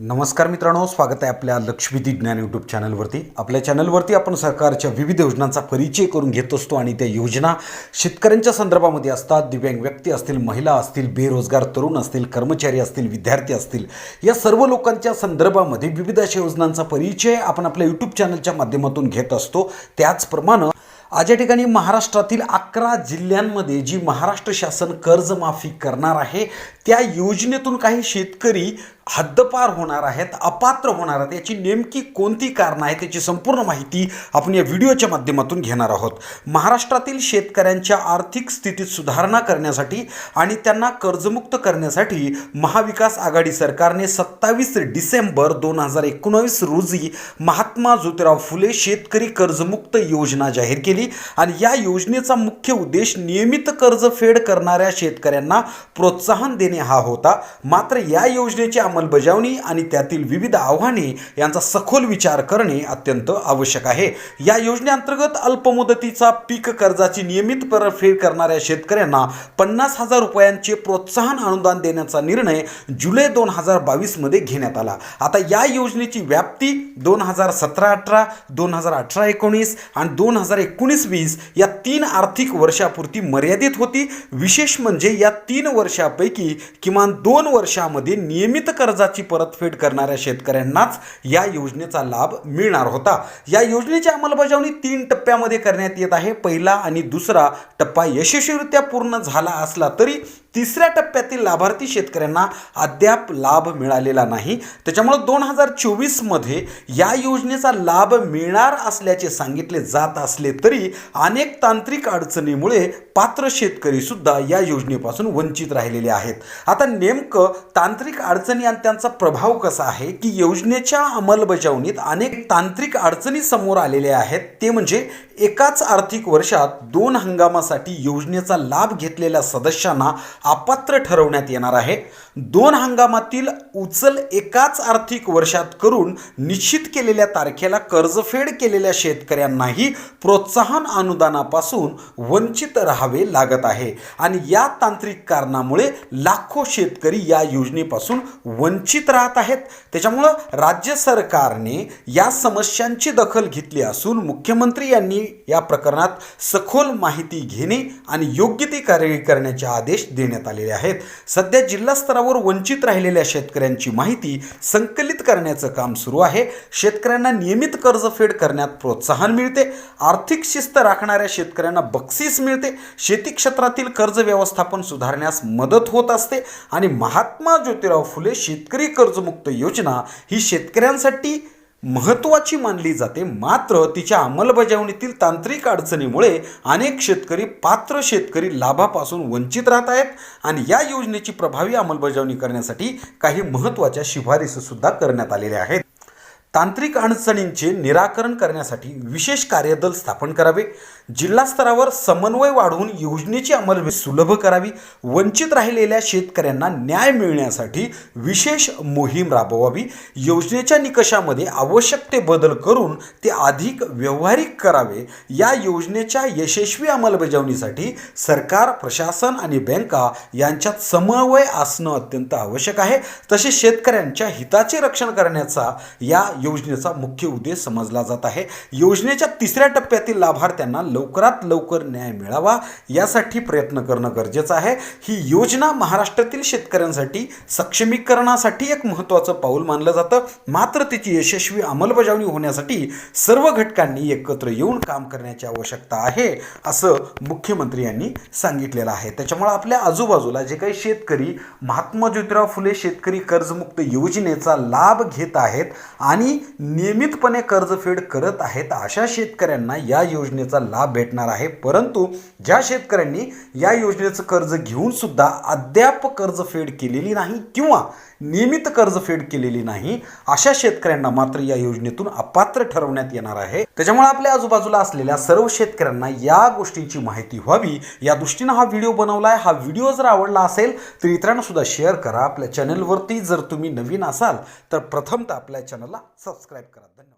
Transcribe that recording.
नमस्कार मित्रांनो स्वागत आहे आपल्या लक्ष्मीती ज्ञान यूट्यूब चॅनलवरती आपल्या चॅनलवरती आपण सरकारच्या विविध योजनांचा परिचय करून घेत असतो आणि त्या योजना शेतकऱ्यांच्या संदर्भामध्ये असतात. दिव्यांग व्यक्ती असतील महिला असतील बेरोजगार तरुण असतील कर्मचारी असतील विद्यार्थी असतील या सर्व लोकांच्या संदर्भामध्ये विविध अशा योजनांचा परिचय आपण आपल्या यूट्यूब चॅनलच्या माध्यमातून घेत असतो. त्याचप्रमाणे आज या ठिकाणी महाराष्ट्रातील अकरा जिल्ह्यांमध्ये जी महाराष्ट्र शासन कर्जमाफी करणार आहे त्या योजनेतून काही शेतकरी हद्दपार होणार आहेत अपात्र होणार आहेत याची नेमकी कोणती कारणं आहेत त्याची संपूर्ण माहिती आपण या व्हिडिओच्या माध्यमातून घेणार आहोत. महाराष्ट्रातील शेतकऱ्यांच्या आर्थिक स्थितीत सुधारणा करण्यासाठी आणि त्यांना कर्जमुक्त करण्यासाठी महाविकास आघाडी सरकारने सत्तावीस डिसेंबर दोन हजार एकोणावीस रोजी महात्मा ज्योतिराव फुले शेतकरी कर्जमुक्त योजना जाहीर केली आणि या योजनेचा मुख्य उद्देश नियमित कर्जफेड करणाऱ्या शेतकऱ्यांना प्रोत्साहन देणे हा होता. मात्र या योजनेची अंमलबजावणी आणि त्यातील विविध आव्हाने यांचा सखोल विचार करणे अत्यंत आवश्यक आहे. या योजनेअंतर्गत अल्पमुदतीचा पीक कर्जाची नियमित परतफेड करणाऱ्या शेतकऱ्यांना पन्नास हजार रुपयांचे प्रोत्साहन अनुदान देण्याचा निर्णय जुलै दोन हजार बावीसमध्ये घेण्यात आला. आता या योजनेची व्याप्ती दोन हजार सतरा अठरा दोन हजार अठरा एकोणीस आणि दोन हजार एकोणीस वीस या तीन आर्थिक वर्षापुरती मर्यादित होती. विशेष म्हणजे या तीन वर्षापैकी किमान दोन वर्षामध्ये नियमित कर्जाची परतफेड करणाऱ्या शेतकऱ्यांनाच या योजनेचा लाभ मिळणार होता. या योजनेची अंमलबजावणी तीन टप्प्यामध्ये करण्यात येत आहे. पहिला आणि दुसरा टप्पा यशस्वीरित्या पूर्ण झाला असला तरी तिसऱ्या टप्प्यातील लाभार्थी शेतकऱ्यांना अद्याप लाभ मिळालेला नाही. त्याच्यामुळं दोन हजार चोवीसमध्ये या योजनेचा लाभ मिळणार असल्याचे सांगितले जात असले तरी अनेक तांत्रिक अडचणीमुळे पात्र शेतकरी सुद्धा या योजनेपासून वंचित राहिलेले आहेत. आता नेमकं तांत्रिक अडचणी त्यांचा प्रभाव कसा आहे की योजनेच्या अंमलबजावणीत अनेक तांत्रिक अडचणी समोर आलेल्या आहेत? ते म्हणजे एकाच आर्थिक वर्षात दोन हंगामासाठी योजनेचा लाभ घेतलेल्या सदस्यांना अपात्र ठरवण्यात येणार आहे. दोन हंगामातील उचल एकाच आर्थिक वर्षात करून निश्चित केलेल्या तारखेला कर्जफेड केलेल्या शेतकऱ्यांनाही प्रोत्साहन अनुदानापासून वंचित राहावे लागत आहे. आणि या तांत्रिक कारणामुळे लाखो शेतकरी या योजनेपासून वंचित राहत आहेत. त्याच्यामुळं राज्य सरकारने या समस्यांची दखल घेतली असून मुख्यमंत्री यांनी या प्रकरणात सखोल माहिती घेणे आणि योग्य ती कार्यवाही करण्याचे आदेश देण्यात आलेले आहेत. सध्या जिल्हा स्तरावर वंचित राहिलेल्या शेतकऱ्यांची माहिती संकलित करण्याचं काम सुरू आहे. शेतकऱ्यांना नियमित कर्जफेड करण्यात प्रोत्साहन मिळते. आर्थिक शिस्त राखणाऱ्या शेतकऱ्यांना बक्षीस मिळते. शेती क्षेत्रातील कर्ज व्यवस्थापन सुधारण्यास मदत होत असते आणि महात्मा ज्योतिराव फुले शेतकरी कर्जमुक्त योजना ही शेतकऱ्यांसाठी महत्त्वाची मानली जाते. मात्र तिच्या अंमलबजावणीतील तांत्रिक अडचणीमुळे अनेक शेतकरी पात्र शेतकरी लाभापासून वंचित राहत आहेत आणि या योजनेची प्रभावी अंमलबजावणी करण्यासाठी काही महत्त्वाच्या शिफारसीसुद्धा करण्यात आलेल्या आहेत. तांत्रिक अडचणींचे निराकरण करण्यासाठी विशेष कार्यदल स्थापन करावे. जिल्हा स्तरावर समन्वय वाढवून योजनेची अंमलबजावणी सुलभ करावी वंचित राहिलेल्या शेतकऱ्यांना न्याय मिळण्यासाठी विशेष मोहीम राबवावी योजनेच्या निकषामध्ये आवश्यक ते बदल करून ते अधिक व्यावहारिक करावे या योजनेच्या यशस्वी अंमलबजावणीसाठी सरकार प्रशासन आणि बँका यांच्यात समन्वय असणं अत्यंत आवश्यक आहे. तसेच शेतकऱ्यांच्या हिताचे रक्षण करण्याचा या योजनेचा मुख्य उद्देश समजला जात आहे. योजनेच्या तिसऱ्या टप्प्यातील लाभार्थ्यांना लवकरात लवकर न्याय मिळावा यासाठी प्रयत्न करणं गरजेचं आहे. ही योजना महाराष्ट्रातील शेतकऱ्यांसाठी सक्षमीकरणासाठी एक महत्त्वाचं पाऊल मानलं जातं. मात्र तिची यशस्वी अंमलबजावणी होण्यासाठी सर्व घटकांनी एकत्र येऊन काम करण्याची आवश्यकता आहे असं मुख्यमंत्री यांनी सांगितलेलं आहे. त्याच्यामुळे आपल्या आजूबाजूला जे काही शेतकरी महात्मा ज्योतिराव फुले शेतकरी कर्जमुक्त योजनेचा लाभ घेत आहेत आणि नियमितपणे कर्जफेड करत आहेत अशा शेतकऱ्यांना या योजनेचा लाभ भेटणार आहे. परंतु ज्या शेतकऱ्यांनी या योजनेचं कर्ज घेऊन सुद्धा अद्याप कर्जफेड केलेली नाही किंवा नियमित कर्जफेड केलेली नाही अशा शेतकऱ्यांना मात्र या योजनेतून अपात्र ठरवण्यात येणार आहे. त्याच्यामुळे आपल्या आजूबाजूला असलेल्या सर्व शेतकऱ्यांना या गोष्टींची माहिती व्हावी. या दृष्टीनं हा व्हिडिओ बनवला आहे हा व्हिडिओ जर आवडला असेल तर इतरांना सुद्धा शेअर करा. आपल्या चॅनलवरती जर तुम्ही नवीन असाल तर प्रथमतः आपल्या चॅनलला सबस्क्राईब करा. धन्यवाद.